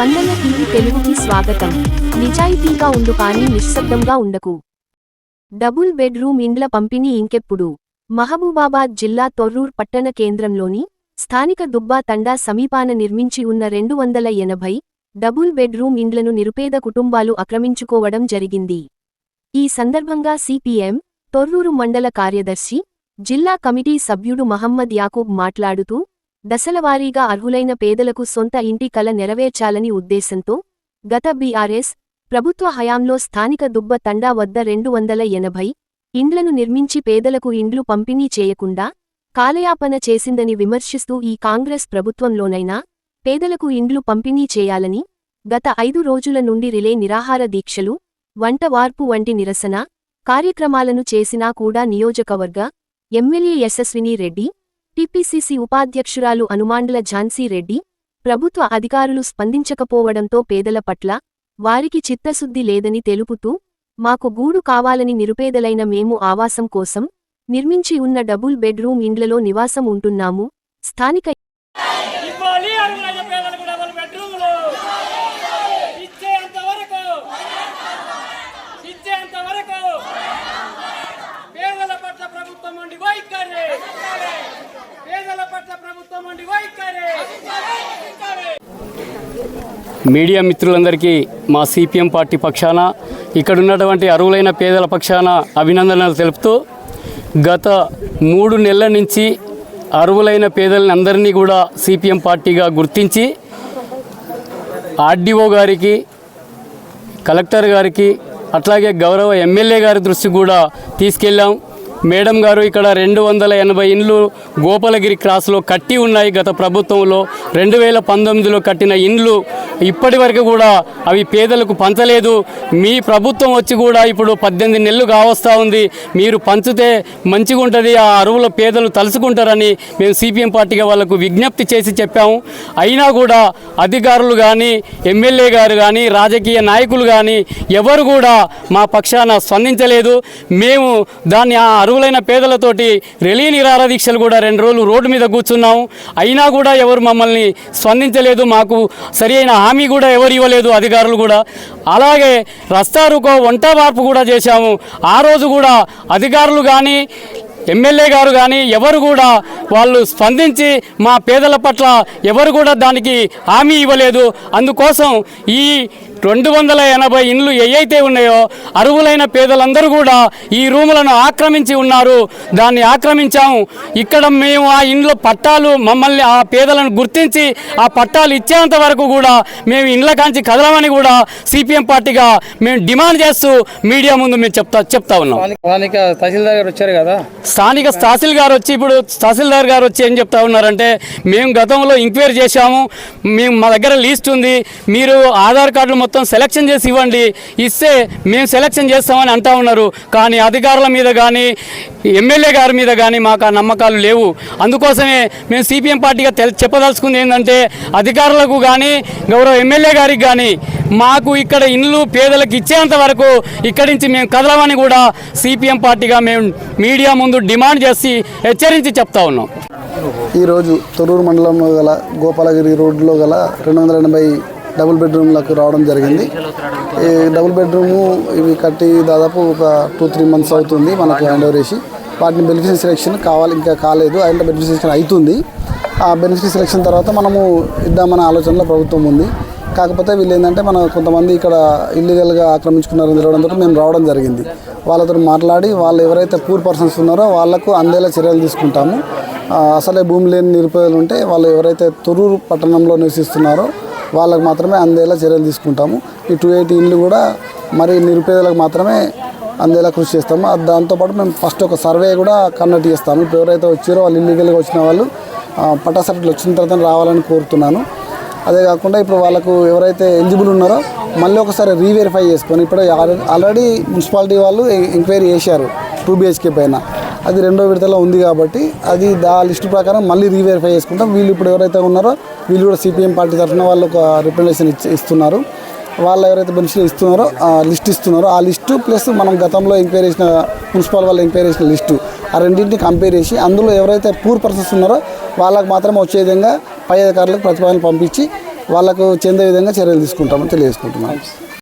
స్పందన టీవీ తెలుగుకి స్వాగతం. నిజాయితీగా ఉండు కానీ నిశ్శబ్దంగా ఉండకు. డబుల్ బెడ్రూమ్ ఇండ్ల పంపిణీ ఇంకెప్పుడు? మహబూబాబాద్ జిల్లా తొర్రూర్ పట్టణ కేంద్రంలోని స్థానిక దుబ్బా తండా సమీపాన నిర్మించి ఉన్న రెండు వందల ఎనభై డబుల్ బెడ్రూమ్ ఇండ్లను నిరుపేద కుటుంబాలు ఆక్రమించుకోవడం జరిగింది. ఈ సందర్భంగా సిపిఎం తొర్రూరు మండల కార్యదర్శి జిల్లా కమిటీ సభ్యుడు మహమ్మద్ యాకూబ్ మాట్లాడుతూ దశలవారీగా అర్హులైన పేదలకు సొంత ఇంటి కల నెరవేర్చాలని ఉద్దేశంతో గత బీఆర్ఎస్ ప్రభుత్వ హయాంలో స్థానిక దుబ్బ తండా వద్ద రెండు వందల ఎనభై ఇండ్లను నిర్మించి పేదలకు ఇండ్లు పంపిణీ చేయకుండా కాలయాపన చేసిందని విమర్శిస్తూ ఈ కాంగ్రెస్ ప్రభుత్వంలోనైనా పేదలకు ఇండ్లు పంపిణీ చేయాలని గత ఐదు రోజుల నుండి రిలే నిరాహార దీక్షలు వంట వార్పు వంటి నిరసన కార్యక్రమాలను చేసినా కూడా నియోజకవర్గ ఎమ్మెల్యే యశస్విని రెడ్డి టిపిసిసి ఉపాధ్యక్షురాలు అనుమాండ్ల ఝాన్సీ రెడ్డి ప్రభుత్వ అధికారులు స్పందించకపోవడంతో పేదల పట్ల వారికి చిత్తశుద్ధి లేదని తెలుపుతూ మాకు గూడు కావాలని నిరుపేదలైన మేము ఆవాసం కోసం నిర్మించి ఉన్న డబుల్ బెడ్రూమ్ ఇండ్లలో నివాసం ఉంటున్నాము. స్థానిక ఇవ్వాలి అర్హులైన పేదలకు డబుల్ బెడ్రూములు ఇచ్చేంత వరకు ఇచ్చేంత వరకు పేదల పట్ల ప్రభుత్వం ఉండి వైఖరి పేదల పట్ల ప్రభుత్వం ఉండి వైఖరి మీడియా మిత్రులందరికీ మా సిపిఎం పార్టీ పక్షాన ఇక్కడ ఉన్నటువంటి అరువులైన పేదల పక్షాన అభినందనలు తెలుపుతూ గత మూడు నెలల నుంచి అరువులైన పేదలని అందరినీ కూడా సిపిఎం పార్టీగా గుర్తించి ఆర్డీఓ గారికి కలెక్టర్ గారికి అట్లాగే గౌరవ ఎమ్మెల్యే గారి దృష్టికి కూడా తీసుకెళ్ళాం. మేడం గారు ఇక్కడ రెండు వందల ఎనభై ఇండ్లు గోపాలగిరి క్రాస్లో కట్టి ఉన్నాయి గత ప్రభుత్వంలో. రెండు వేల పంతొమ్మిదిలో కట్టిన ఇండ్లు ఇప్పటి వరకు కూడా అవి పేదలకు పంచలేదు. మీ ప్రభుత్వం వచ్చి కూడా ఇప్పుడు పద్దెనిమిది నెలలు కావస్తూ ఉంది. మీరు పంచితే మంచిగా ఉంటుంది ఆ అరువుల పేదలు తలుసుకుంటారని మేము సిపిఎం పార్టీగా వాళ్ళకు విజ్ఞప్తి చేసి చెప్పాము. అయినా కూడా అధికారులు కానీ ఎమ్మెల్యే గారు కానీ రాజకీయ నాయకులు కానీ ఎవరు కూడా మా పక్షాన స్పందించలేదు. మేము దాన్ని ఆ అర్హులైన పేదలతోటి రెలీ నిరార దీక్షలు కూడా రెండు రోజులు రోడ్డు మీద కూర్చున్నాము. అయినా కూడా ఎవరు మమ్మల్ని స్పందించలేదు మాకు సరి అయిన హామీ కూడా ఎవరు ఇవ్వలేదు అధికారులు కూడా. అలాగే రస్తారుకో వంట మార్పు కూడా చేశాము. ఆ రోజు కూడా అధికారులు కానీ ఎమ్మెల్యే గారు కానీ ఎవరు కూడా వాళ్ళు స్పందించి మా పేదల పట్ల ఎవరు కూడా దానికి హామీ ఇవ్వలేదు. అందుకోసం ఈ రెండు వందల ఎనభై ఇండ్లు ఏవైతే ఉన్నాయో అరువులైన పేదలందరూ కూడా ఈ రూములను ఆక్రమించి ఉన్నారు. దాన్ని ఆక్రమించాము. ఇక్కడ మేము ఆ ఇండ్ల పట్టాలు మమ్మల్ని ఆ పేదలను గుర్తించి ఆ పట్టాలు ఇచ్చేంత వరకు కూడా మేము ఇండ్ల కాంచి కదలమని కూడా సిపిఎం పార్టీగా మేము డిమాండ్ చేస్తూ మీడియా ముందు మేము చెప్తా చెప్తా ఉన్నాం. స్థానిక తహసీల్దార్ గారు వచ్చారు కదా? స్థానిక తహసీల్ గారు వచ్చి ఇప్పుడు తహసీల్దార్ గారు వచ్చి ఏం చెప్తా ఉన్నారంటే మేము గతంలో ఎంక్వైరీ చేశాము. మేము మా దగ్గర లీస్ట్ ఉంది. మీరు ఆధార్ కార్డులు మొత్తం సెలక్షన్ చేసి ఇవ్వండి. ఇస్తే మేము సెలక్షన్ చేస్తామని అంటా ఉన్నారు. కానీ అధికారుల మీద కానీ ఎమ్మెల్యే గారి మీద కానీ మాకు ఆ నమ్మకాలు లేవు. అందుకోసమే మేము సిపిఎం పార్టీగా తెల్ చెప్పదలుచుకుంది ఏంటంటే అధికారులకు కానీ గౌరవ ఎమ్మెల్యే గారికి కానీ మాకు ఇక్కడ ఇండ్లు పేదలకు ఇచ్చేంత వరకు ఇక్కడి నుంచి మేము కదలమని కూడా సిపిఎం పార్టీగా మేము మీడియా ముందు డిమాండ్ చేసి హెచ్చరించి చెప్తా ఉన్నాం. ఈరోజు తొర్రూరు మండలంలో గల గోపాలగిరి రోడ్లో గల రెండు వందల ఎనభై డబుల్ బెడ్రూమ్లకు రావడం జరిగింది. ఈ డబుల్ బెడ్రూము ఇవి కట్టి దాదాపు ఒక టూ త్రీ మంత్స్ అవుతుంది మనకి హ్యాండ్ ఓవర్ చేసి వాటిని బెనిఫిషియరీ సెలెక్షన్ కావాలి ఇంకా కాలేదు. అయినా బెనిఫిషియరీ సెలెక్షన్ అవుతుంది ఆ బెనిఫిషియరీ సెలెక్షన్ తర్వాత మనము ఇద్దామనే ఆలోచనలో ప్రభుత్వం ఉంది. కాకపోతే వీళ్ళు ఏంటంటే మన కొంతమంది ఇక్కడ ఇల్లీగల్గా ఆక్రమించుకున్నారని తెలియడంతో మేము రావడం జరిగింది. వాళ్ళతో మాట్లాడి వాళ్ళు ఎవరైతే పూర్ పర్సన్స్ ఉన్నారో వాళ్ళకు అందేలా చర్యలు తీసుకుంటాము. అసలే భూమి లేని నిరుపేదలు ఉంటే వాళ్ళు ఎవరైతే తొరూరు పట్టణంలో నివసిస్తున్నారో వాళ్ళకు మాత్రమే అందేలా చర్యలు తీసుకుంటాము. ఈ టూ ఎయిటీ ఇల్లు కూడా మరి నిరుపేదలకు మాత్రమే అందేలా కృషి చేస్తాము. దాంతోపాటు మేము ఫస్ట్ ఒక సర్వే కూడా కండక్ట్ చేస్తాము. ఇప్పుడు ఎవరైతే వచ్చారో వాళ్ళు ఇల్లీగల్గా వచ్చిన వాళ్ళు ఆ, పట్టా సర్టిఫికేట్ వచ్చిన తర్వాత రావాలని కోరుతున్నాను. అదే కాకుండా ఇప్పుడు వాళ్ళకు ఎవరైతే ఎలిజిబుల్ ఉన్నారో మళ్ళీ ఒకసారి రీవెరిఫై చేసుకొని ఇప్పుడు ఆల్రెడీ- ఆల్రెడీ మున్సిపాలిటీ వాళ్ళు ఎంక్వైరీ చేశారు టూ బిహెచ్కే పైన. అది రెండో విడతలో ఉంది కాబట్టి అది దా లిస్ట్ ప్రకారం మళ్ళీ రీవెరిఫై చేసుకుంటాం. వీళ్ళు ఇప్పుడు ఎవరైతే ఉన్నారో వీళ్ళు కూడా సిపిఎం పార్టీ తరఫున వాళ్ళు ఒక రిప్రజెంటేషన్ ఇచ్చి ఇస్తున్నారు. వాళ్ళు ఎవరైతే బెనిఫిషియల్ ఇస్తున్నారో ఆ లిస్ట్ ఇస్తున్నారో ఆ లిస్టు ప్లస్ మనం గతంలో ఎంక్వైరీ చేసిన మున్సిపల్ వాళ్ళు ఎంక్వైరీ చేసిన లిస్టు ఆ రెండింటిని కంపేర్ చేసి అందులో ఎవరైతే పూర్ పర్సన్స్ ఉన్నారో వాళ్ళకు మాత్రం వచ్చే విధంగా పై అధికారులకు ప్రతిపాదన పంపించి వాళ్ళకు చెందే విధంగా చర్యలు తీసుకుంటామని తెలియజేసుకుంటున్నాం.